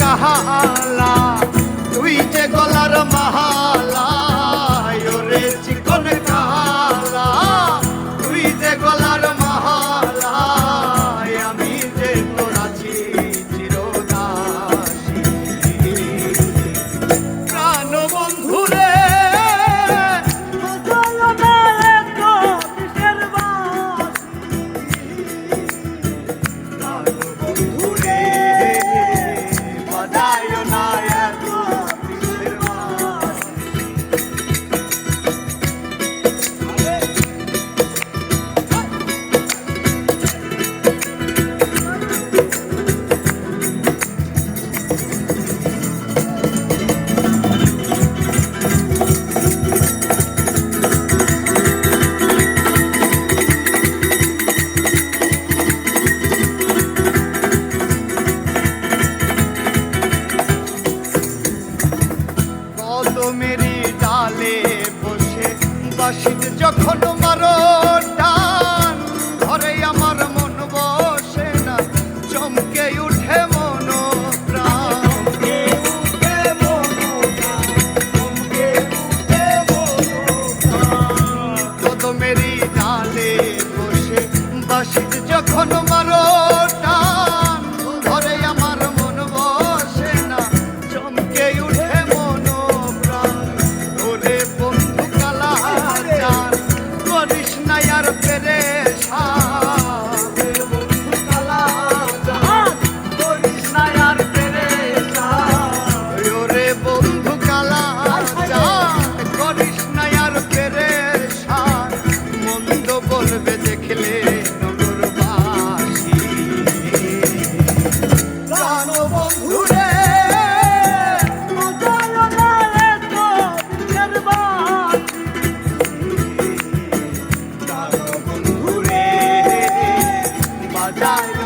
কাহালা তুই যে গলার মহালা আশিস যখন মারো ได้